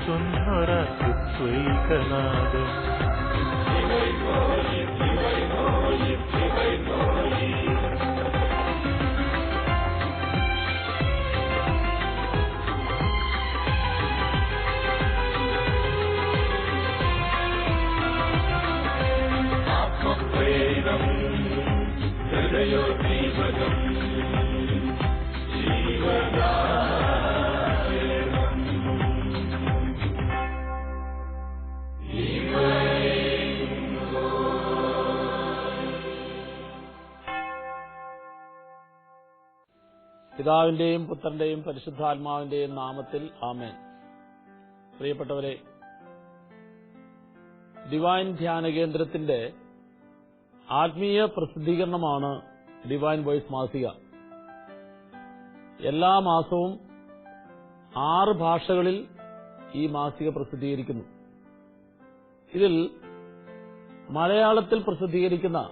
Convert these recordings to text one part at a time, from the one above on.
വാഴ്ത്തുന്നൊരത്വൈകനാദം പിതാവിന്റെയും പുത്രന്റെയും പരിശുദ്ധാത്മാവിന്റെയും നാമത്തിൽ ആമേൻ. പ്രിയപ്പെട്ടവരെ ഡിവൈൻ ധ്യാന കേന്ദ്രത്തിന്റെ ആത്മീയ പ്രസിദ്ധീകരണമാണ് ഡിവൈൻ വോയിസ് മാസിക. എല്ലാ മാസവും ആറ് ഭാഷകളിൽ ഈ മാസിക പ്രസിദ്ധീകരിക്കുന്നു. ഇതിൽ മലയാളത്തിൽ പ്രസിദ്ധീകരിക്കുന്ന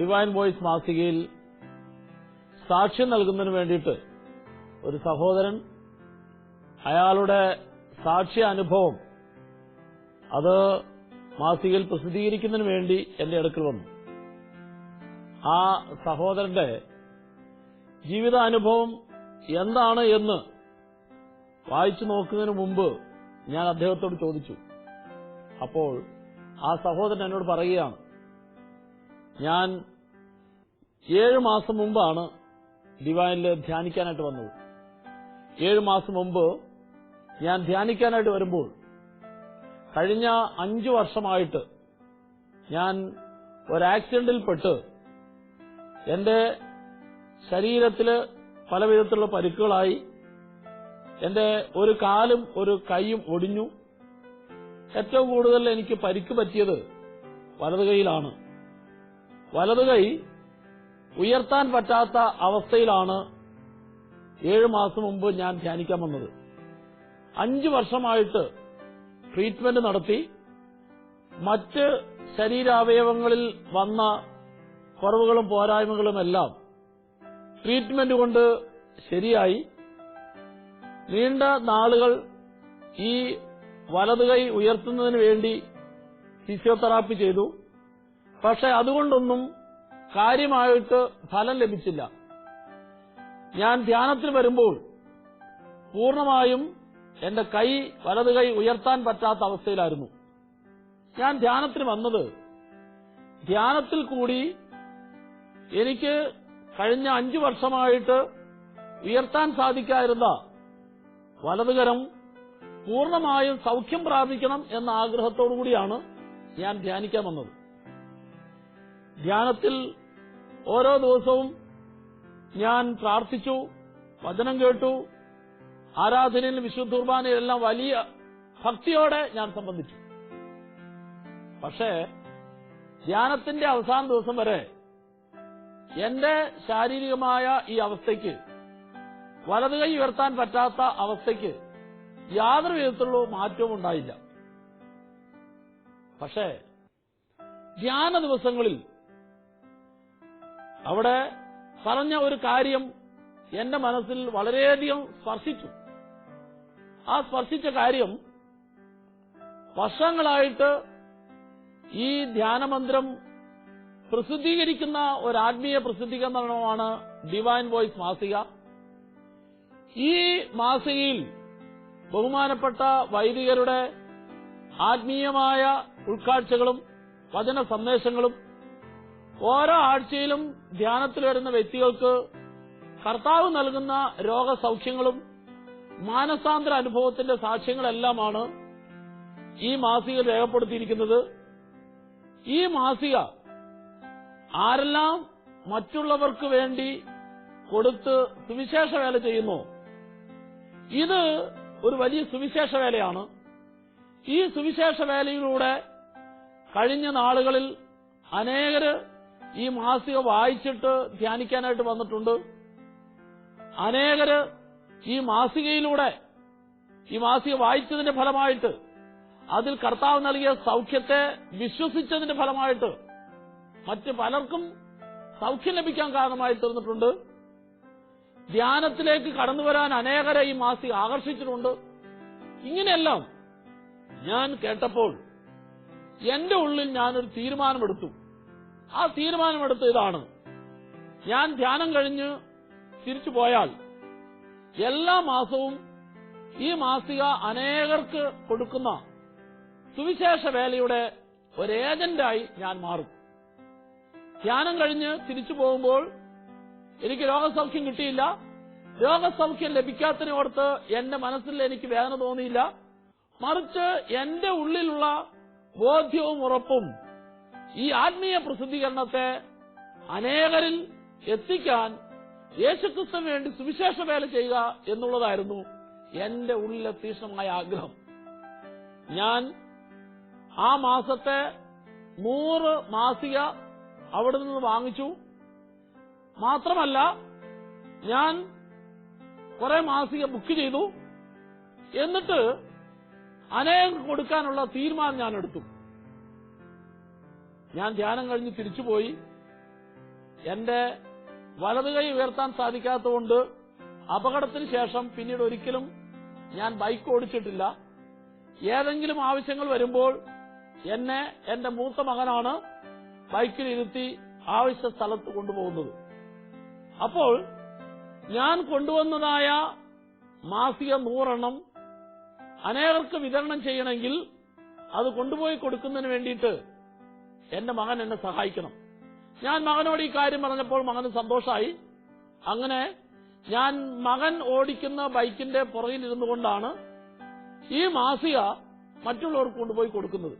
ഡിവൈൻ വോയിസ് മാസികയിൽ സാക്ഷ്യം നൽകുന്നതിന് വേണ്ടിയിട്ട് ഒരു സഹോദരൻ അയാളുടെ സാക്ഷ്യ അനുഭവം അത് മാസികയിൽ പ്രസിദ്ധീകരിക്കുന്നതിന് വേണ്ടി എന്റെ അടുക്കൽ വന്നു. ആ സഹോദരന്റെ ജീവിതാനുഭവം എന്താണ് എന്ന് വായിച്ചു നോക്കുന്നതിന് മുമ്പ് ഞാൻ അദ്ദേഹത്തോട് ചോദിച്ചു. അപ്പോൾ ആ സഹോദരൻ എന്നോട് പറയുകയാണ് ഞാൻ ഏഴ് മാസം മുമ്പാണ് ഡിവൈനിൽ ധ്യാനിക്കാനായിട്ട് വന്നത്. ഏഴ് മാസം മുമ്പ് ഞാൻ ധ്യാനിക്കാനായിട്ട് വരുമ്പോൾ കഴിഞ്ഞ അഞ്ചു വർഷമായിട്ട് ഞാൻ ഒരു ആക്സിഡന്റിൽപ്പെട്ട് എന്റെ ശരീരത്തിൽ പല വിധത്തിലുള്ള പരിക്കുകളായി എന്റെ ഒരു കാലും ഒരു കൈയും ഒടിഞ്ഞു. ഏറ്റവും കൂടുതൽ എനിക്ക് പരിക്ക് പറ്റിയത് വലതു കൈയിലാണ് വലതു കൈ ഉയർത്താൻ പറ്റാത്ത അവസ്ഥയിലാണ് ഏഴു മാസം മുമ്പ് ഞാൻ ധ്യാനിക്കാൻ വന്നത്. അഞ്ചു വർഷമായിട്ട് ട്രീറ്റ്മെന്റ് നടത്തി. മറ്റ് ശരീരാവയവങ്ങളിൽ വന്ന കുറവുകളും പോരായ്മകളും എല്ലാം ട്രീറ്റ്മെന്റ് കൊണ്ട് ശരിയായി. നീണ്ട നാളുകൾ ഈ വലതു കൈ ഉയർത്തുന്നതിന് വേണ്ടി ഫിസിയോതെറാപ്പി ചെയ്തു. പക്ഷെ അതുകൊണ്ടൊന്നും കാര്യമായിട്ട് ഫലം ലഭിച്ചില്ല. ഞാൻ ധ്യാനത്തിൽ വരുമ്പോൾ പൂർണമായും എന്റെ കൈ വലത് കൈ ഉയർത്താൻ പറ്റാത്ത അവസ്ഥയിലായിരുന്നു. ഞാൻ ധ്യാനത്തിന് വന്നത് ധ്യാനത്തിൽ കൂടി എനിക്ക് കഴിഞ്ഞ അഞ്ചു വർഷമായിട്ട് ഉയർത്താൻ സാധിക്കാതിരുന്ന വലതുകരം പൂർണമായും സൗഖ്യം പ്രാപിക്കണം എന്ന ആഗ്രഹത്തോടു കൂടിയാണ് ഞാൻ ധ്യാനിക്കാൻ വന്നത്. ധ്യാനത്തിൽ ഓരോ ദിവസവും ഞാൻ പ്രാർത്ഥിച്ചു വചനം കേട്ടു ആരാധനയിൽ വിശുദ്ധ കുർബാനയിലെല്ലാം വലിയ ഭക്തിയോടെ ഞാൻ സംബന്ധിച്ചു. പക്ഷേ ധ്യാനത്തിന്റെ അവസാന ദിവസം വരെ എന്റെ ശാരീരികമായ ഈ അവസ്ഥയ്ക്ക് വലതു കൈ ഉയർത്താൻ പറ്റാത്ത അവസ്ഥയ്ക്ക് യാതൊരു വിധത്തിലുള്ള മാറ്റവും ഉണ്ടായില്ല. പക്ഷേ ധ്യാന ദിവസങ്ങളിൽ അവിടെ പറഞ്ഞ ഒരു കാര്യം എന്റെ മനസ്സിൽ വളരെയധികം സ്പർശിച്ചു. ആ സ്പർശിച്ച കാര്യം വർഷങ്ങളായിട്ട് ഈ ധ്യാനമന്ത്രം പ്രസിദ്ധീകരിക്കുന്ന ഒരു ആത്മീയ പ്രസിദ്ധീകരണമാണ് ഡിവൈൻ വോയിസ് മാസിക. ഈ മാസികയിൽ ബഹുമാനപ്പെട്ട വൈദികരുടെ ആത്മീയമായ ഉൾക്കാഴ്ചകളും വചന സന്ദേശങ്ങളും ഓരോ ആഴ്ചയിലും ധ്യാനത്തിൽ വരുന്ന വ്യക്തികൾക്ക് കർത്താവ് നൽകുന്ന രോഗസൗഖ്യങ്ങളും മാനസാന്തര അനുഭവത്തിന്റെ സാക്ഷ്യങ്ങളെല്ലാമാണ് ഈ മാസിക രേഖപ്പെടുത്തിയിരിക്കുന്നത്. ഈ മാസിക ആരെല്ലാം മറ്റുള്ളവർക്ക് വേണ്ടി കൊടുത്ത് സുവിശേഷ വേല ചെയ്യുന്നു? ഇത് ഒരു വലിയ സുവിശേഷ വേലയാണ്. ഈ സുവിശേഷ വേലയിലൂടെ കഴിഞ്ഞ നാളുകളിൽ അനേകര് ഈ മാസിക വായിച്ചിട്ട് ധ്യാനിക്കാനായിട്ട് വന്നിട്ടുണ്ട്. അനേകര് ഈ മാസികയിലൂടെ ഈ മാസിക വായിച്ചതിന്റെ ഫലമായിട്ട് അതിൽ കർത്താവ് നൽകിയ സൗഖ്യത്തെ വിശ്വസിച്ചതിന്റെ ഫലമായിട്ട് മറ്റ് പലർക്കും സൗഖ്യം ലഭിക്കാൻ കാരണമായി തീർന്നിട്ടുണ്ട്. ധ്യാനത്തിലേക്ക് കടന്നു വരാൻ അനേകരെ ഈ മാസിക ആകർഷിച്ചിട്ടുണ്ട്. ഇങ്ങനെയെല്ലാം ഞാൻ കേട്ടപ്പോൾ എന്റെ ഉള്ളിൽ ഞാനൊരു തീരുമാനമെടുത്തു. ആ തീരുമാനമെടുത്ത് ഇതാണ്. ഞാൻ ധ്യാനം കഴിഞ്ഞ് തിരിച്ചു പോയാൽ എല്ലാ മാസവും ഈ മാസിക അനേകർക്ക് കൊടുക്കുന്ന സുവിശേഷ വേലയുടെ ഒരു ഏജന്റായി ഞാൻ മാറും. ധ്യാനം കഴിഞ്ഞ് തിരിച്ചു പോകുമ്പോൾ എനിക്ക് രോഗസൗഖ്യം കിട്ടിയില്ല. രോഗസൗഖ്യം ലഭിക്കാത്തതിനോർത്ത് എന്റെ മനസ്സിൽ എനിക്ക് വേദന തോന്നിയില്ല. മറിച്ച് എന്റെ ഉള്ളിലുള്ള ബോധ്യവും ഉറപ്പും ഈ ആത്മീയ പ്രസിദ്ധീകരണത്തെ അനേകരിൽ എത്തിക്കാൻ യേശുക്രിസ്തുവിന് വേണ്ടി സുവിശേഷ വേല ചെയ്യുക എന്നുള്ളതായിരുന്നു എന്റെ ഉള്ളിലെ തീഷ്ണമായ ആഗ്രഹം. ഞാൻ ആ മാസത്തെ നൂറ് മാസിക അവിടെ നിന്ന് വാങ്ങിച്ചു. മാത്രമല്ല ഞാൻ കുറെ മാസിക ബുക്ക് ചെയ്തു. എന്നിട്ട് അനേകം കൊടുക്കാനുള്ള തീരുമാനം ഞാൻ എടുത്തു. ഞാൻ ധ്യാനം കഴിഞ്ഞ് തിരിച്ചുപോയി. എന്റെ വലത് കൈ ഉയർത്താൻ സാധിക്കാത്തതുകൊണ്ട് അപകടത്തിന് ശേഷം പിന്നീട് ഒരിക്കലും ഞാൻ ബൈക്ക് ഓടിച്ചിട്ടില്ല. ഏതെങ്കിലും ആവശ്യങ്ങൾ വരുമ്പോൾ എന്നെ എന്റെ മൂത്ത മകനാണ് ബൈക്കിൽ ഇരുത്തി ആവശ്യ സ്ഥലത്ത് കൊണ്ടുപോകുന്നത്. അപ്പോൾ ഞാൻ കൊണ്ടുവന്നതായ മാസിക നൂറെണ്ണം അനേകർക്ക് വിതരണം ചെയ്യണമെങ്കിൽ അത് കൊണ്ടുപോയി കൊടുക്കുന്നതിന് വേണ്ടിയിട്ട് എന്റെ മകൻ എന്നെ സഹായിക്കണം. ഞാൻ മകനോട് ഈ കാര്യം പറഞ്ഞപ്പോൾ മകന് സന്തോഷമായി അങ്ങനെ ഞാൻ മകൻ ഓടിക്കുന്ന ബൈക്കിന്റെ പുറകിൽ ഇരുന്നു കൊണ്ടാണ് ഈ മാസിക മറ്റുള്ളവർക്ക് കൊണ്ടുപോയി കൊടുക്കുന്നത്.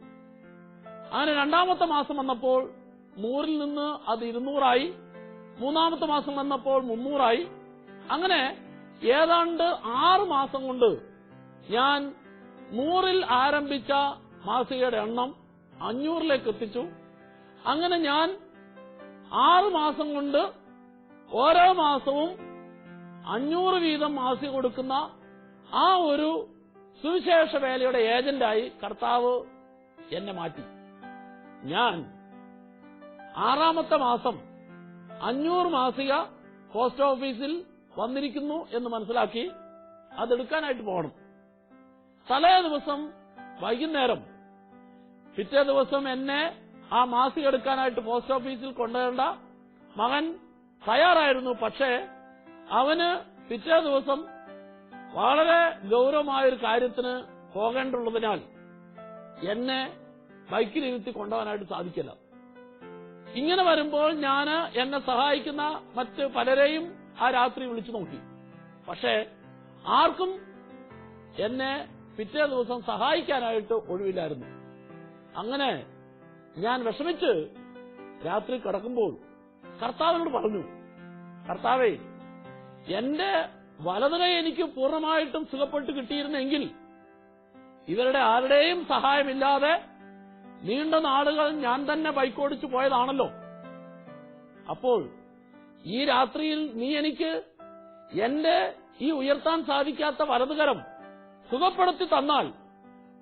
അങ്ങനെ രണ്ടാമത്തെ മാസം വന്നപ്പോൾ നൂറിൽ നിന്ന് അത് ഇരുന്നൂറായി. മൂന്നാമത്തെ മാസം വന്നപ്പോൾ മുന്നൂറായി. അങ്ങനെ ഏതാണ്ട് ആറ് മാസം കൊണ്ട് ഞാൻ നൂറിൽ ആരംഭിച്ച മാസികയുടെ എണ്ണം അഞ്ഞൂറിലേക്ക് എത്തിച്ചു. അങ്ങനെ ഞാൻ ആറ് മാസം കൊണ്ട് ഓരോ മാസവും അഞ്ഞൂറ് വീതം മാസി കൊടുക്കുന്ന ആ ഒരു സുവിശേഷ വേലയുടെ ഏജന്റായി കർത്താവ് എന്നെ മാറ്റി. ഞാൻ ആറാമത്തെ മാസം അഞ്ഞൂറ് മാസിക പോസ്റ്റ് ഓഫീസിൽ വന്നിരിക്കുന്നു എന്ന് മനസ്സിലാക്കി അതെടുക്കാനായിട്ട് പോകണം. തലേ ദിവസം വൈകുന്നേരം പിറ്റേ ദിവസം എന്നെ ആ മാസിക എടുക്കാനായിട്ട് പോസ്റ്റ് ഓഫീസിൽ കൊണ്ടുവരേണ്ട. മകൻ തയ്യാറായിരുന്നു പക്ഷേ അവന് പിറ്റേ ദിവസം വളരെ ഗൗരവമായൊരു കാര്യത്തിന് പോകേണ്ടുള്ളതിനാൽ എന്നെ ബൈക്കിലിരുത്തി കൊണ്ടുപോകാനായിട്ട് സാധിക്കില്ല. ഇങ്ങനെ വരുമ്പോൾ ഞാൻ എന്നെ സഹായിക്കുന്ന മറ്റ് പലരെയും ആ രാത്രി വിളിച്ചു നോക്കി. പക്ഷേ ആർക്കും എന്നെ പിറ്റേ ദിവസം സഹായിക്കാനായിട്ട് ഒഴിവില്ലായിരുന്നു. അങ്ങനെ ഞാൻ വിഷമിച്ച് രാത്രി കിടക്കുമ്പോൾ കർത്താവിനോട് പറഞ്ഞു കർത്താവേ എന്റെ വലത് എനിക്ക് പൂർണമായിട്ടും സുഖപ്പെട്ട് കിട്ടിയിരുന്നെങ്കിൽ ഇവരുടെ ആരുടെയും സഹായമില്ലാതെ നീണ്ട നാളുകൾ ഞാൻ തന്നെ ബൈക്കോടിച്ചു പോയതാണല്ലോ. അപ്പോൾ ഈ രാത്രിയിൽ നീ എനിക്ക് എന്റെ ഈ ഉയർത്താൻ സാധിക്കാത്ത വലതുകരം സുഖപ്പെടുത്തി തന്നാൽ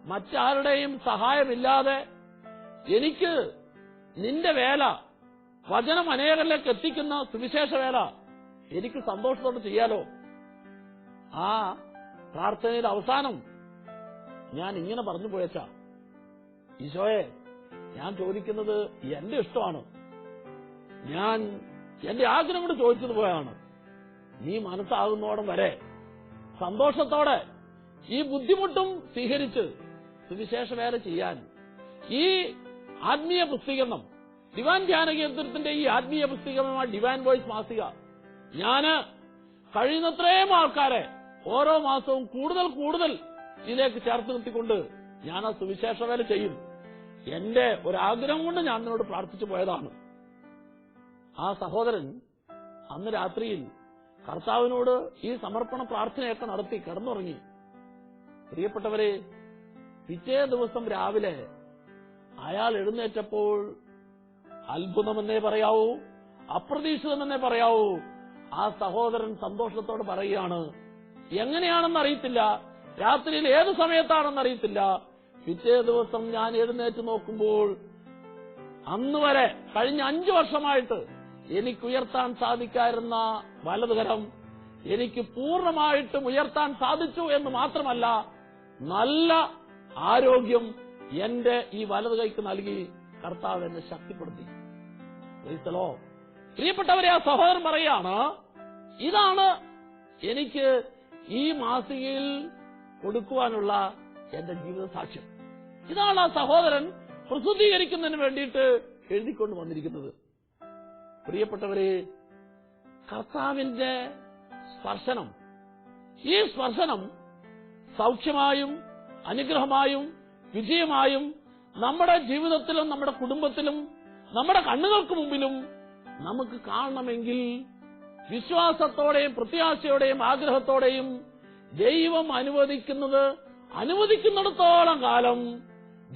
മറ്റാരുടെയും സഹായമില്ലാതെ എനിക്ക് നിന്റെ വേല വചനം അനേകരിലേക്ക് എത്തിക്കുന്ന സുവിശേഷ വേല എനിക്ക് സന്തോഷത്തോടെ ചെയ്യാലോ? ആ പ്രാർത്ഥനയുടെ അവസാനം ഞാൻ ഇങ്ങനെ പറഞ്ഞു പോയച്ച ഈശോയെ ഞാൻ ചോദിക്കുന്നത് എന്റെ ഇഷ്ടമാണ്. ഞാൻ എന്റെ ആഗ്രഹം കൂടെ ചോദിച്ചത് പോയാണ്. നീ മനസ്സാകുന്നോടം വരെ സന്തോഷത്തോടെ ഈ ബുദ്ധിമുട്ടും സ്വീകരിച്ച് സുവിശേഷ വേല ചെയ്യാൻ. ഈ ആത്മീയ പുസ്തീകരണം ഡിവാൻ ധ്യാന കേന്ദ്രത്തിന്റെ ഈ ആത്മീയ പുസ്തീകരണമാണ് ഡിവാൻ വോയിസ് മാസിക. ഞാൻ കഴിയുന്നത്രയും ആൾക്കാരെ ഓരോ മാസവും കൂടുതൽ കൂടുതൽ ഇതിലേക്ക് ചേർത്ത് നിർത്തിക്കൊണ്ട് ഞാൻ ആ സുവിശേഷ വേല ചെയ്യും. എന്റെ ഒരാഗ്രഹം കൊണ്ട് ഞാൻ നിന്നോട് പ്രാർത്ഥിച്ചു പോയതാണ്. ആ സഹോദരൻ അന്ന് രാത്രിയിൽ കർത്താവിനോട് ഈ സമർപ്പണ പ്രാർത്ഥനയൊക്കെ നടത്തി കിടന്നുറങ്ങി. പ്രിയപ്പെട്ടവരെ പിറ്റേ ദിവസം രാവിലെ അയാൾ എഴുന്നേറ്റപ്പോൾ അത്ഭുതമെന്നേ പറയാവൂ അപ്രതീക്ഷിതമെന്നേ പറയാവൂ. ആ സഹോദരൻ സന്തോഷത്തോട് പറയുകയാണ് എങ്ങനെയാണെന്ന് അറിയത്തില്ല. രാത്രിയിൽ ഏത് സമയത്താണെന്ന് അറിയത്തില്ല. പിറ്റേ ദിവസം ഞാൻ എഴുന്നേറ്റ് നോക്കുമ്പോൾ അന്ന് വരെ കഴിഞ്ഞ അഞ്ചു വർഷമായിട്ട് എനിക്ക് ഉയർത്താൻ സാധിക്കാതിരുന്ന വലതുകരം എനിക്ക് പൂർണമായിട്ടും ഉയർത്താൻ സാധിച്ചു എന്ന് മാത്രമല്ല നല്ല ആരോഗ്യം എന്റെ ഈ വലതു കൈക്ക് നൽകി കർത്താവ് എന്നെ ശക്തിപ്പെടുത്തി. ക്രൈസ്തലോ പ്രിയപ്പെട്ടവരെ ആ സഹോദരൻ പറയാണ് ഇതാണ് എനിക്ക് ഈ മാസികയിൽ കൊടുക്കുവാനുള്ള എന്റെ ജീവിത സാക്ഷ്യം. ഇതാണ് ആ സഹോദരൻ പ്രസിദ്ധീകരിക്കുന്നതിന് വേണ്ടിയിട്ട് എഴുതിക്കൊണ്ട് വന്നിരിക്കുന്നത്. പ്രിയപ്പെട്ടവരെ കർത്താവിന്റെ സ്പർശനം ഈ സ്പർശനം സൗഖ്യമായും അനുഗ്രഹമായും വിജയമായും നമ്മുടെ ജീവിതത്തിലും നമ്മുടെ കുടുംബത്തിലും നമ്മുടെ കണ്ണുകൾക്ക് മുമ്പിലും നമുക്ക് കാണണമെങ്കിൽ വിശ്വാസത്തോടെയും പ്രത്യാശയോടെയും ആഗ്രഹത്തോടെയും ദൈവം അനുവദിക്കുന്നത് അനുവദിക്കുന്നിടത്തോളം കാലം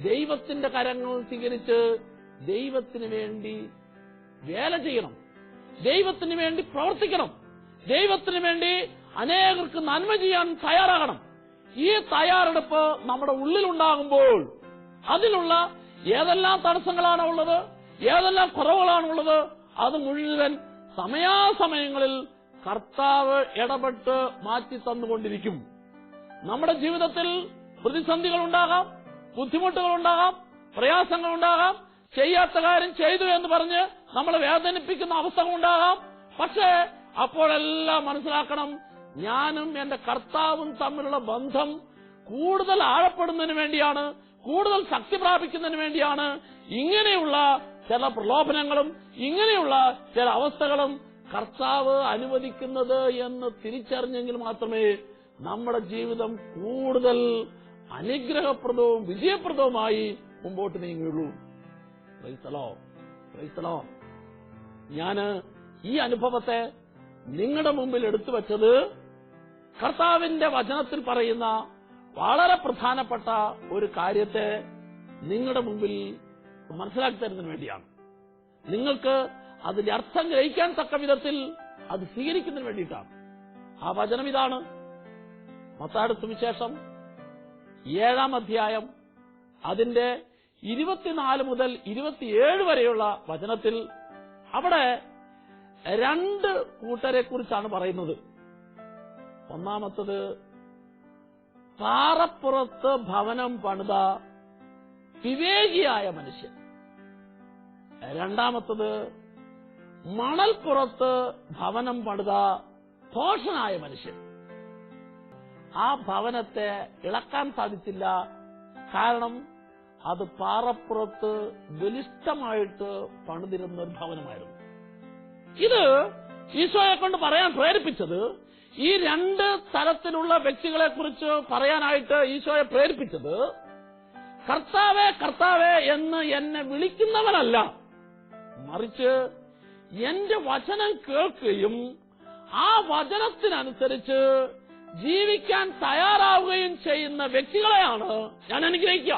ദൈവത്തിന്റെ കരങ്ങൾ സ്വീകരിച്ച് ദൈവത്തിന് വേണ്ടി വേല ചെയ്യണം. ദൈവത്തിന് വേണ്ടി പ്രവർത്തിക്കണം. ദൈവത്തിന് വേണ്ടി അനേകർക്ക് നന്മ ചെയ്യാൻ തയ്യാറാകണം. ഈ തയ്യാറെടുപ്പ് നമ്മുടെ ഉള്ളിലുണ്ടാകുമ്പോൾ അതിലുള്ള ഏതെല്ലാം തടസ്സങ്ങളാണ് ഉള്ളത് ഏതെല്ലാം കുറവുകളാണ് ഉള്ളത് അത് മുഴുവൻ സമയാസമയങ്ങളിൽ കർത്താവ് ഇടപെട്ട് മാറ്റി തന്നുകൊണ്ടിരിക്കും. നമ്മുടെ ജീവിതത്തിൽ പ്രതിസന്ധികൾ ഉണ്ടാകാം ബുദ്ധിമുട്ടുകൾ ഉണ്ടാകാം പ്രയാസങ്ങൾ ഉണ്ടാകാം ചെയ്യാത്ത കാര്യം ചെയ്തു എന്ന് പറഞ്ഞ് നമ്മളെ വേദനിപ്പിക്കുന്ന അവസ്ഥകൾ ഉണ്ടാകാം. പക്ഷേ അപ്പോഴെല്ലാം മനസ്സിലാക്കണം ഞാനും എന്റെ കർത്താവും തമ്മിലുള്ള ബന്ധം കൂടുതൽ ആഴപ്പെടുന്നതിന് വേണ്ടിയാണ് കൂടുതൽ ശക്തി പ്രാപിക്കുന്നതിന് വേണ്ടിയാണ്. ഇങ്ങനെയുള്ള ചില പ്രലോഭനങ്ങളും ഇങ്ങനെയുള്ള ചില അവസ്ഥകളും കർത്താവ് അനുവദിക്കുന്നത് എന്ന് തിരിച്ചറിഞ്ഞെങ്കിൽ മാത്രമേ നമ്മുടെ ജീവിതം കൂടുതൽ അനുഗ്രഹപ്രദവും വിജയപ്രദവുമായി മുമ്പോട്ട് നീങ്ങുകയുള്ളൂ. ക്രൈസ്തലോ ക്രൈസ്തലോ ഞാൻ ഈ അനുഭവത്തെ നിങ്ങളുടെ മുമ്പിൽ എടുത്തു വെച്ചത് കർത്താവിന്റെ വചനത്തിൽ പറയുന്ന വളരെ പ്രധാനപ്പെട്ട ഒരു കാര്യത്തെ നിങ്ങളുടെ മുമ്പിൽ മനസ്സിലാക്കി തരുന്നതിന് വേണ്ടിയാണ്. നിങ്ങൾക്ക് അതിന്റെ അർത്ഥം ഗ്രഹിക്കാൻ തക്ക വിധത്തിൽ അത് സ്വീകരിക്കുന്നതിന് വേണ്ടിയിട്ടാണ്. ആ വചനം ഇതാണ്. മത്താട് സുവിശേഷം ഏഴാം അധ്യായം അതിന്റെ ഇരുപത്തിനാല് മുതൽ ഇരുപത്തിയേഴ് വരെയുള്ള വചനത്തിൽ അവിടെ രണ്ട് കൂട്ടരെ കുറിച്ചാണ് പറയുന്നത്. ഒന്നാമത്തത് പാറപ്പുറത്ത് ഭവനം പണിത വിവേകിയായ മനുഷ്യൻ. രണ്ടാമത്തത് മണൽപ്പുറത്ത് ഭവനം പണിത ഭോഷനായ മനുഷ്യൻ. ആ ഭവനത്തെ ഇളക്കാൻ സാധിച്ചില്ല. കാരണം അത് പാറപ്പുറത്ത് ബലിഷ്ടമായിട്ട് പണിതിരുന്ന ഒരു ഭവനമായിരുന്നു. ഇത് ഈശോയെ കൊണ്ട് പറയാൻ പ്രേരിപ്പിച്ചത് ഈ രണ്ട് തരത്തിലുള്ള വ്യക്തികളെ കുറിച്ച് പറയാനായിട്ട് ഈശോയെ പ്രേരിപ്പിച്ചത് കർത്താവേ കർത്താവേ എന്ന് എന്നെ വിളിക്കുന്നവനല്ല. മറിച്ച് എന്റെ വചനം കേൾക്കുകയും ആ വചനത്തിനനുസരിച്ച് ജീവിക്കാൻ തയ്യാറാവുകയും ചെയ്യുന്ന വ്യക്തികളെയാണ് ഞാൻ അനുഗ്രഹിക്കുക.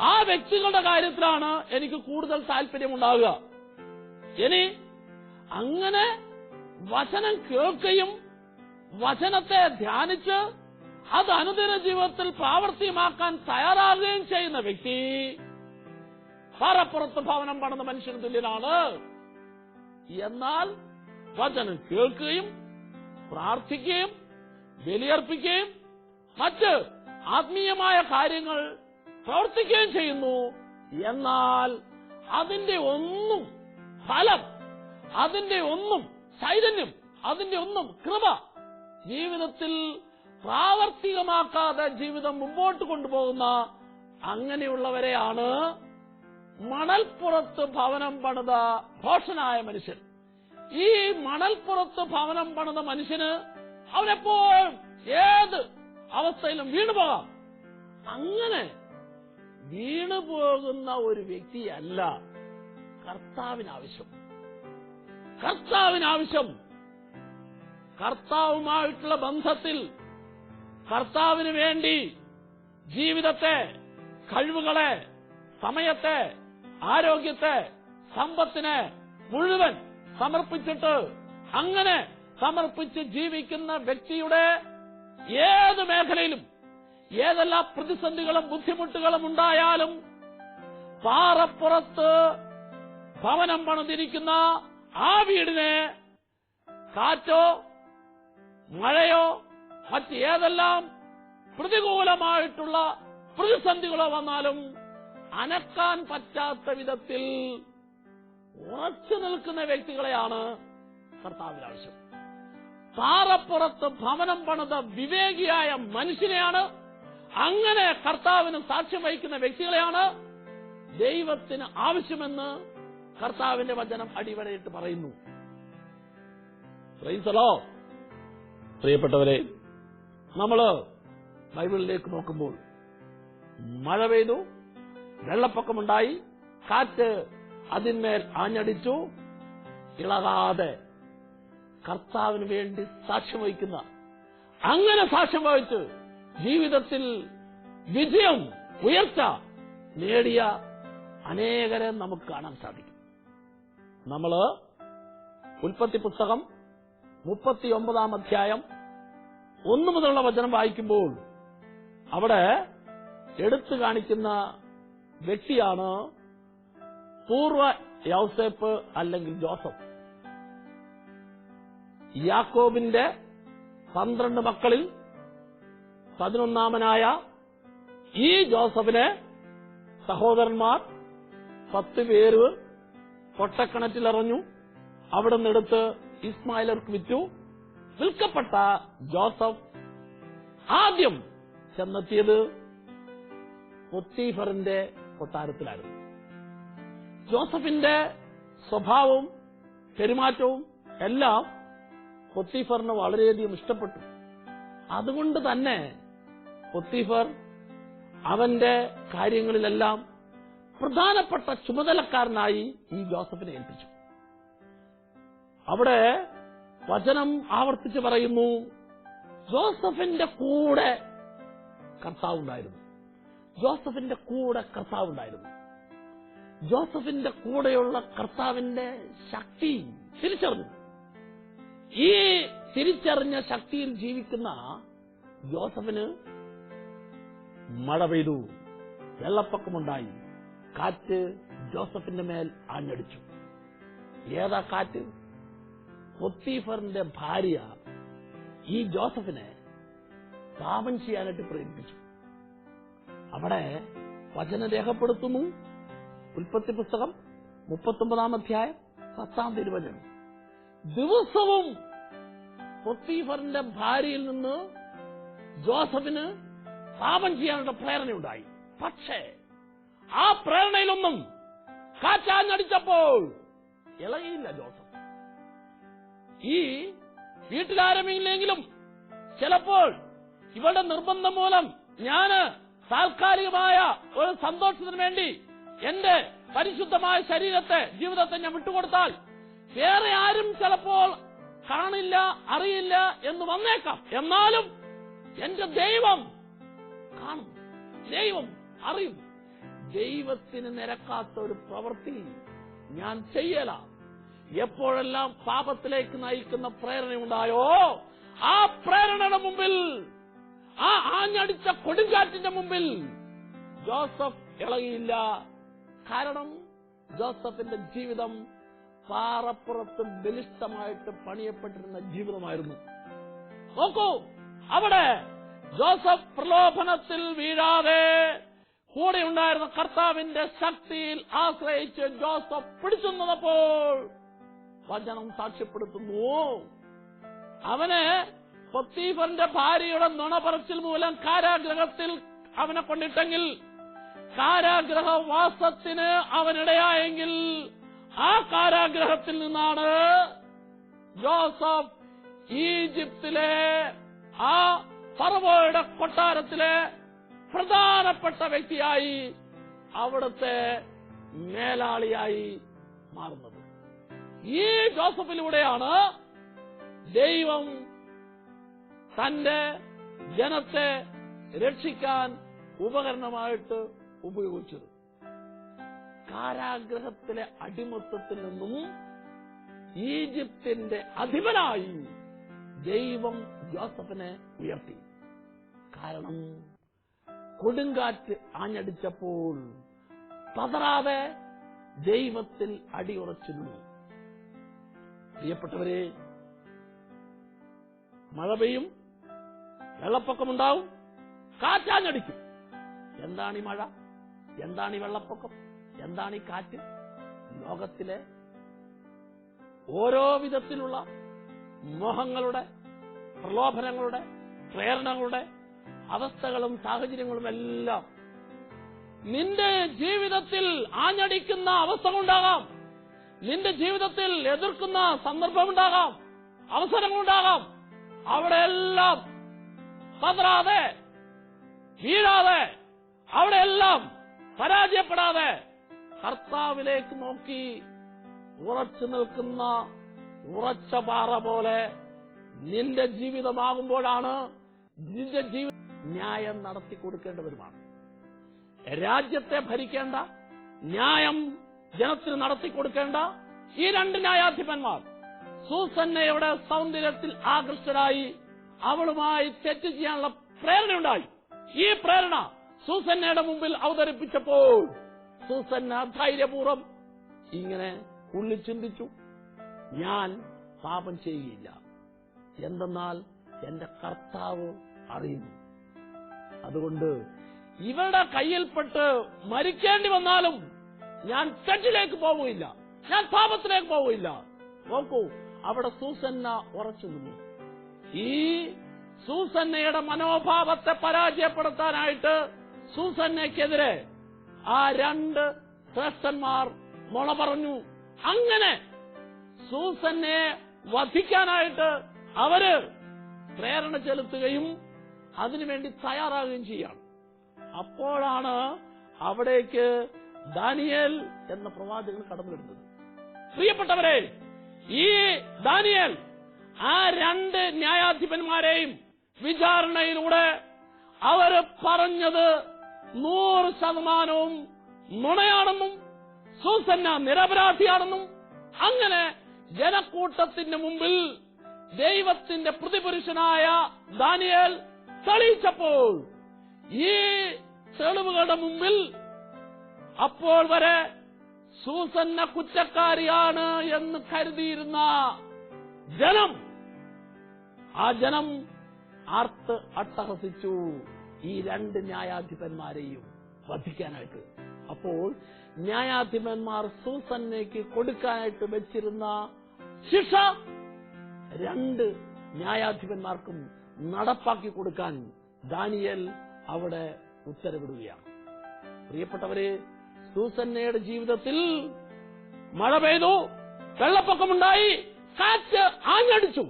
ആ വ്യക്തികളുടെ കാര്യത്തിലാണ് എനിക്ക് കൂടുതൽ താല്പര്യമുണ്ടാകുക ഇനി അങ്ങനെ വചനം കേൾക്കുകയും വചനത്തെ ധ്യാനിച്ച് അത് അനുദിന ജീവിതത്തിൽ പ്രാവർത്തികമാക്കാൻ തയ്യാറാകുകയും ചെയ്യുന്ന വ്യക്തി പാറപ്പുറത്ത് ഭവനം പണിത മനുഷ്യന് തുല്യനാണ്. എന്നാൽ വചനം കേൾക്കുകയും പ്രാർത്ഥിക്കുകയും ബലിയർപ്പിക്കുകയും മറ്റ് ആത്മീയമായ കാര്യങ്ങൾ പ്രവർത്തിക്കുകയും ചെയ്യുന്നു. എന്നാൽ അതിന്റെ ഒന്നും ഫലം അതിന്റെ ഒന്നും ചൈതന്യം അതിന്റെ ഒന്നും കൃപ ജീവിതത്തിൽ പ്രാവർത്തികമാക്കാതെ ജീവിതം മുമ്പോട്ട് കൊണ്ടുപോകുന്ന അങ്ങനെയുള്ളവരെയാണ് മണൽപ്പുറത്ത് ഭവനം പണിത ഭോഷനായ മനുഷ്യൻ. ഈ മണൽപ്പുറത്ത് ഭവനം പണിത മനുഷ്യന് അവനെപ്പോഴും ഏത് അവസ്ഥയിലും വീണു പോകാം. അങ്ങനെ വീണുപോകുന്ന ഒരു വ്യക്തിയല്ല കർത്താവിനാവശ്യം. കർത്താവിനാവശ്യം കർത്താവുമായിട്ടുള്ള ബന്ധത്തിൽ കർത്താവിന് വേണ്ടി ജീവിതത്തെ കഴിവുകളെ സമയത്തെ ആരോഗ്യത്തെ സമ്പത്തിനെ മുഴുവൻ സമർപ്പിച്ചിട്ട് അങ്ങനെ സമർപ്പിച്ച് ജീവിക്കുന്ന വ്യക്തിയുടെ ഏത് മേഖലയിലും ഏതെല്ലാം പ്രതിസന്ധികളും ബുദ്ധിമുട്ടുകളും ഉണ്ടായാലും പാറപ്പുറത്ത് ഭവനം പണിതിരിക്കുന്ന ആ വീടിനെ കാറ്റോ മഴയോ മറ്റ് ഏതെല്ലാം പ്രതികൂലമായിട്ടുള്ള പ്രതിസന്ധികളോ വന്നാലും അനക്കാൻ പറ്റാത്ത വിധത്തിൽ ഉറച്ചു നിൽക്കുന്ന വ്യക്തികളെയാണ് കർത്താവിന് ആവശ്യം. പാറപ്പുറത്ത് ഭവനം പണിത വിവേകിയായ മനുഷ്യനെയാണ് അങ്ങനെ കർത്താവിന് സാക്ഷ്യം വഹിക്കുന്ന വ്യക്തികളെയാണ് ദൈവത്തിന് ആവശ്യമെന്ന് കർത്താവിന്റെ വചനം അടിവരയിട്ട് പറയുന്നു. പ്രൈസലോ പ്രിയപ്പെട്ടവരെ നമ്മൾ ബൈബിളിലേക്ക് നോക്കുമ്പോൾ മഴ പെയ്തു വെള്ളപ്പൊക്കമുണ്ടായി കാറ്റ് അതിന്മേൽ ആഞ്ഞടിച്ചു ഇളകാതെ കർത്താവിന് വേണ്ടി സാക്ഷ്യം വഹിക്കുന്ന അങ്ങനെ സാക്ഷ്യം വഹിച്ച് ജീവിതത്തിൽ വിജയം ഉയർച്ച നേടിയ അനേകരെ നമുക്ക് കാണാൻ സാധിക്കും. നമ്മൾ ഉൽപ്പത്തി പുസ്തകം മുപ്പത്തി ഒമ്പതാം അധ്യായം ഒന്നു മുതലുള്ള വചനം വായിക്കുമ്പോൾ അവിടെ എടുത്തു കാണിക്കുന്ന വ്യക്തിയാണ് പൂർവ യൗസേപ്പ് അല്ലെങ്കിൽ ജോസഫ്. യാക്കോബിന്റെ പന്ത്രണ്ട് മക്കളിൽ പതിനൊന്നാമനായ ഈ ജോസഫിനെ സഹോദരന്മാർ പത്ത് പേര് പൊട്ടക്കിണറ്റിലെറിഞ്ഞു അവിടെ നിന്നെടുത്ത് ഇസ്മായിലർക്ക് വിറ്റു. വിൽക്കപ്പെട്ട ജോസഫ് ആദ്യം ചെന്നെത്തിയത് പൊത്തീഫറിന്റെ കൊട്ടാരത്തിലായിരുന്നു. ജോസഫിന്റെ സ്വഭാവവും പെരുമാറ്റവും എല്ലാം പൊത്തീഫറിന് വളരെയധികം ഇഷ്ടപ്പെട്ടു. അതുകൊണ്ട് തന്നെ പൊത്തീഫർ അവന്റെ കാര്യങ്ങളിലെല്ലാം പ്രധാനപ്പെട്ട ചുമതലക്കാരനായി ഈ ജോസഫിനെ ഏൽപ്പിച്ചു. അവിടെ വചനം ആവർത്തിച്ച് പറയുന്നു. ജോസഫിന്റെ കൂടെ കർത്താവുണ്ടായിരുന്നു. ജോസഫിന്റെ കൂടെ കർത്താവുണ്ടായിരുന്നു. ജോസഫിന്റെ കൂടെയുള്ള കർത്താവിന്റെ ശക്തി തിരിച്ചറിഞ്ഞു. ഈ തിരിച്ചറിഞ്ഞ ശക്തിയിൽ ജീവിക്കുന്ന ജോസഫിന് മഴ പെയ്തു. വെള്ളപ്പൊക്കമുണ്ടായി. കാറ്റ് ജോസഫിന്റെ മേൽ ആഞ്ഞടിച്ചു. ഏതാ കാറ്റ്? പൊത്തീഫറിന്റെ ഭാര്യ ഈ ജോസഫിനെ പാപം ചെയ്യാനായിട്ട് പ്രേരിപ്പിച്ചു. അവിടെ വചനം രേഖപ്പെടുത്തുന്നു. ഉൽപ്പത്തി പുസ്തകം മുപ്പത്തൊമ്പതാം അധ്യായം പത്താം തിരുവചനം. ദിവസവും പൊത്തീഫറിന്റെ ഭാര്യയിൽ നിന്ന് ജോസഫിന് പാപം ചെയ്യാനുള്ള പ്രേരണയുണ്ടായി. പക്ഷേ ആ പ്രേരണയിലൊന്നും കാറ്റാഞ്ഞടിച്ചപ്പോൾ ഇളകിയില്ല ജോസഫ്. ഈ വീട്ടിലാരമില്ലെങ്കിലും ചിലപ്പോൾ ഇവളുടെ നിർബന്ധം മൂലം ഞാൻ താൽക്കാലികമായ ഒരു സന്തോഷത്തിന് വേണ്ടി എന്റെ പരിശുദ്ധമായ ശരീരത്തെ ജീവിതത്തെ ഞാൻ വിട്ടുകൊടുത്താൽ വേറെ ആരും ചിലപ്പോൾ കാണില്ല അറിയില്ല എന്ന് വന്നേക്കാം. എന്നാലും എന്റെ ദൈവം കാണും ദൈവം അറിയും. ദൈവത്തിന് നിരക്കാത്ത ഒരു പ്രവൃത്തി ഞാൻ ചെയ്യല. എപ്പോഴെല്ലാം പാപത്തിലേക്ക് നയിക്കുന്ന പ്രേരണയുണ്ടായോ? ആ പ്രേരണയുടെ മുമ്പിൽ ആ ആഞ്ഞടിച്ച കൊടുങ്കാറ്റിന്റെ മുമ്പിൽ ജോസഫ് ഇളകിയില്ല. കാരണം ജോസഫിന്റെ ജീവിതം പാറപ്പുറത്ത് ബലിഷ്ടമായിട്ട് പണിയപ്പെട്ടിരുന്ന ജീവിതമായിരുന്നു. നോക്കൂ അവിടെ ജോസഫ് പ്രലോഭനത്തിൽ വീഴാതെ കൂടെ ഉണ്ടായിരുന്ന കർത്താവിന്റെ ശക്തിയിൽ ആശ്രയിച്ച് ജോസഫ് പിടിച്ചു നിന്നപ്പോൾ വചനം സാക്ഷ്യപ്പെടുത്തുന്നു. അവന് പൊത്തീഫറിന്റെ ഭാര്യയുടെ നുണപറച്ചിൽ മൂലം കാരാഗ്രഹത്തിൽ അവനെ കൊണ്ടിട്ടെങ്കിൽ കാരാഗ്രഹവാസത്തിന് അവനിടയായെങ്കിൽ ആ കാരാഗ്രഹത്തിൽ നിന്നാണ് ജോസഫ് ഈജിപ്തിലെ ആ ഫറവോയുടെ കൊട്ടാരത്തിലെ പ്രധാനപ്പെട്ട വ്യക്തിയായി അവിടുത്തെ മേലാളിയായി മാറുന്നത്. ഈ ജോസഫിലൂടെയാണ് ദൈവം തന്റെ ജനത്തെ രക്ഷിക്കാൻ ഉപകരണമായിട്ട് ഉപയോഗിച്ചത്. കാരാഗ്രഹത്തിലെ അടിമത്തത്തിൽ നിന്നും ഈജിപ്തിന്റെ അധിപനായി ദൈവം ജോസഫിനെ ഉയർത്തി. കാരണം കൊടുങ്കാറ്റ് ആഞ്ഞടിച്ചപ്പോൾ പതറാതെ ദൈവത്തിൽ അടിയുറച്ചു നിന്നു പ്രിയപ്പെട്ടവരെ മഴ പെയ്യും വെള്ളപ്പൊക്കമുണ്ടാവും കാറ്റാഞ്ഞടിക്കും. എന്താണ് ഈ മഴ? എന്താണ് ഈ വെള്ളപ്പൊക്കം? എന്താണ് ഈ കാറ്റ്? ലോകത്തിലെ ഓരോ വിധത്തിലുള്ള മോഹങ്ങളുടെ പ്രലോഭനങ്ങളുടെ പ്രേരണകളുടെ അവസ്ഥകളും സാഹചര്യങ്ങളും എല്ലാം നിന്റെ ജീവിതത്തിൽ ആഞ്ഞടിക്കുന്ന അവസ്ഥ അവസ്ഥകളുണ്ടാകാം നിന്റെ ജീവിതത്തിൽ എതിർക്കുന്ന സന്ദർഭമുണ്ടാകാം അവസരങ്ങളുണ്ടാകാം. അവിടെയെല്ലാം പതറാതെ വീഴാതെ അവിടെയെല്ലാം പരാജയപ്പെടാതെ കർത്താവിലേക്ക് നോക്കി ഉറച്ചു നിൽക്കുന്ന ഉറച്ച പാറ പോലെ നിന്റെ ജീവിതമാകുമ്പോഴാണ് നിന്റെ ജീവിത ന്യായം നടത്തി കൊടുക്കേണ്ടവരുമാണ് രാജ്യത്തെ ഭരിക്കേണ്ട ന്യായം ജനത്തിന് നടത്തി കൊടുക്കേണ്ട ഈ രണ്ട് ന്യായാധിപന്മാർ സൂസന്നയുടെ സൗന്ദര്യത്തിൽ ആകൃഷ്ടരായി അവളുമായി തെറ്റ് ചെയ്യാനുള്ള പ്രേരണയുണ്ടായി. ഈ പ്രേരണ സൂസന്നയുടെ മുമ്പിൽ അവതരിപ്പിച്ചപ്പോൾ സൂസന്ന ധൈര്യപൂർവം ഇങ്ങനെ ഉള്ളിൽ ചിന്തിച്ചു ഞാൻ പാപം ചെയ്യുകയില്ല. എന്തെന്നാൽ എന്റെ കർത്താവ് അറിയുന്നു. അതുകൊണ്ട് ഇവരുടെ കയ്യിൽപ്പെട്ട് മരിക്കേണ്ടി വന്നാലും ഞാൻ തെറ്റിലേക്ക് പോവുകയില്ല. ഞാൻ പാപത്തിലേക്ക് പോവുകയില്ല. നോക്കൂ അവിടെ സൂസന്ന ഉറച്ചു നിന്നു. ഈ സൂസന്നയുടെ മനോഭാവത്തെ പരാജയപ്പെടുത്താനായിട്ട് സൂസന്നയ്ക്കെതിരെ ആ രണ്ട് ശ്രേഷ്ഠന്മാർ മുള പറഞ്ഞു. അങ്ങനെ സൂസന്നെ വധിക്കാനായിട്ട് അവർ പ്രേരണ ചെലുത്തുകയും അതിനുവേണ്ടി തയ്യാറാകുകയും ചെയ്യാണ്. അപ്പോഴാണ് അവിടേക്ക് ദാനിയേൽ എന്ന പ്രവാചകൻ വരുന്നത് പ്രിയപ്പെട്ടവരെ ഈ ദാനിയേൽ ആ രണ്ട് ന്യായാധിപന്മാരെയും വിചാരണയിലൂടെ അവർ പറഞ്ഞത് നൂറ് ശതമാനവും നുണയാണെന്നും സൂസന്ന നിരപരാധിയാണെന്നും അങ്ങനെ ജനക്കൂട്ടത്തിന്റെ മുമ്പിൽ ദൈവത്തിന്റെ പ്രതിപുരുഷനായ ദാനിയേൽ തെളിയിച്ചപ്പോൾ ഈ തെളിവുകളുടെ മുമ്പിൽ അപ്പോൾ വരെ സൂസന്ന കുറ്റക്കാരിയാണ് എന്ന് കരുതിയിരുന്ന ജനം ആ ജനം ആർത്ത് അട്ടഹസിച്ചു. ഈ രണ്ട് ന്യായാധിപന്മാരെയും വധിക്കാനായിട്ട്. അപ്പോൾ ന്യായാധിപന്മാർ സൂസന്നയ്ക്ക് കൊടുക്കാനായിട്ട് വെച്ചിരുന്ന ശിക്ഷ രണ്ട് ന്യായാധിപന്മാർക്കും നടപ്പാക്കി കൊടുക്കാൻ ദാനിയൽ അവിടെ ഉത്തരവിടുകയാണ്. പ്രിയപ്പെട്ടവരെ സൂസന്നയുടെ ജീവിതത്തിൽ മഴ പെയ്തു വെള്ളപ്പൊക്കമുണ്ടായി കാറ്റ് ആഞ്ഞടിച്ചു.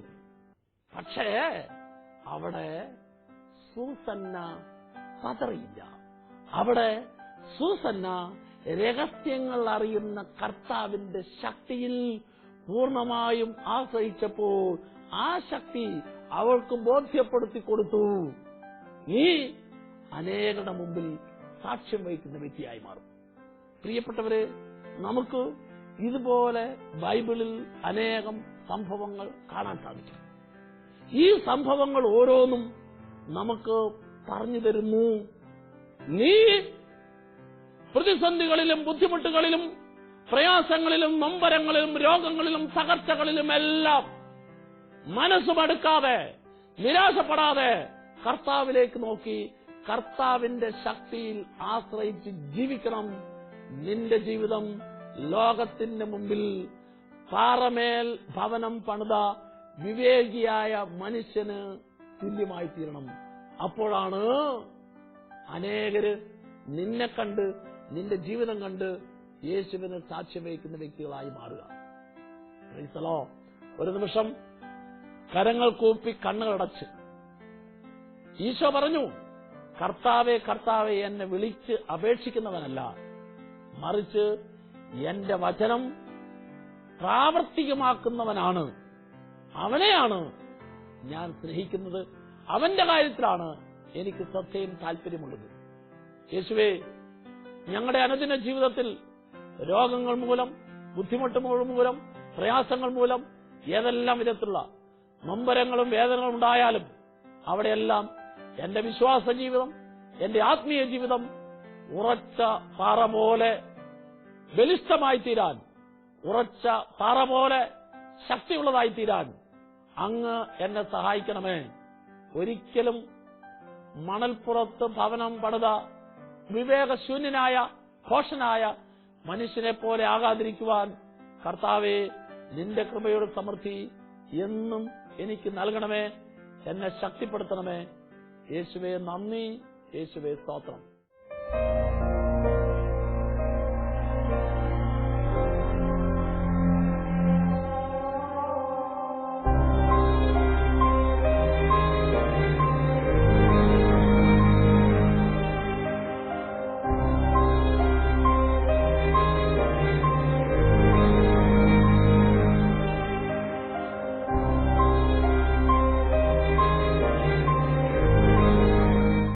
പക്ഷേ അവിടെ സൂസന്ന പതറിയില്ല. അവിടെ സൂസന്ന രഹസ്യങ്ങൾ അറിയുന്ന കർത്താവിന്റെ ശക്തിയിൽ പൂർണമായും ആശ്രയിച്ചപ്പോൾ ആ ശക്തി അവൾക്ക് ബോധ്യപ്പെടുത്തി കൊടുത്തു. നീ അനേകരുടെ മുമ്പിൽ സാക്ഷ്യം വഹിക്കുന്ന വ്യക്തിയായി മാറും. പ്രിയപ്പെട്ടവരെ നമുക്ക് ഇതുപോലെ ബൈബിളിൽ അനേകം സംഭവങ്ങൾ കാണാൻ സാധിക്കും. ഈ സംഭവങ്ങൾ ഓരോന്നും നമുക്ക് പറഞ്ഞു തരുന്നു. നീ പ്രതിസന്ധികളിലും ബുദ്ധിമുട്ടുകളിലും പ്രയാസങ്ങളിലും നൊമ്പരങ്ങളിലും രോഗങ്ങളിലും തകർച്ചകളിലും എല്ലാം മനസ്സുമടുക്കാതെ നിരാശപ്പെടാതെ കർത്താവിലേക്ക് നോക്കി കർത്താവിന്റെ ശക്തിയിൽ ആശ്രയിച്ച് ജീവിക്കണം. നിന്റെ ജീവിതം ലോകത്തിന്റെ മുമ്പിൽ പാറമേൽ ഭവനം പണിത വിവേകിയായ മനുഷ്യന് തുല്യമായി തീരണം അപ്പോഴാണ് അനേകര് നിന്നെ കണ്ട് നിന്റെ ജീവിതം കണ്ട് യേശുവിന് സാക്ഷ്യം വഹിക്കുന്ന വ്യക്തികളായി മാറുക. ഒരു നിമിഷം കരങ്ങൾ കൂപ്പി കണ്ണുകളടച്ച് ഈശോ പറഞ്ഞു കർത്താവെ കർത്താവെ എന്നെ വിളിച്ച് അപേക്ഷിക്കുന്നവനല്ല. മറിച്ച് എന്റെ വചനം പ്രാവർത്തികമാക്കുന്നവനാണ്. അവനെയാണ് ഞാൻ സ്നേഹിക്കുന്നത്. അവന്റെ കാര്യത്തിലാണ് എനിക്ക് ശ്രദ്ധയും താല്പര്യമുള്ളത് യേശുവേ ഞങ്ങളുടെ അനുദിന ജീവിതത്തിൽ രോഗങ്ങൾ മൂലം ബുദ്ധിമുട്ടുകൾ മൂലം പ്രയാസങ്ങൾ മൂലം ഏതെല്ലാം വിധത്തിലുള്ള നൊമ്പരങ്ങളും വേദനകളും ഉണ്ടായാലും അവിടെയെല്ലാം എന്റെ വിശ്വാസ ജീവിതം എന്റെ ആത്മീയ ജീവിതം ഉറച്ച പാറ പോലെ ബലിഷ്ഠമായി തീരാൻ ഉറച്ച പാറ പോലെ ശക്തിയുള്ളതായി തീരാൻ അങ്ങ് എന്നെ സഹായിക്കണമേ. ഒരിക്കലും മണൽപ്പുറത്ത് ഭവനം പണിത വിവേകശൂന്യനായ ഘോഷനായ മനുഷ്യനെ പോലെ ആകാതിരിക്കുവാൻ കർത്താവെ നിന്റെ കൃപയുടെ സമൃദ്ധി എന്നും എനിക്ക് നൽകണമേ എന്നെ ശക്തിപ്പെടുത്തണമേ. യേശുവെ നന്ദി. യേശുവെ സ്തോത്രം.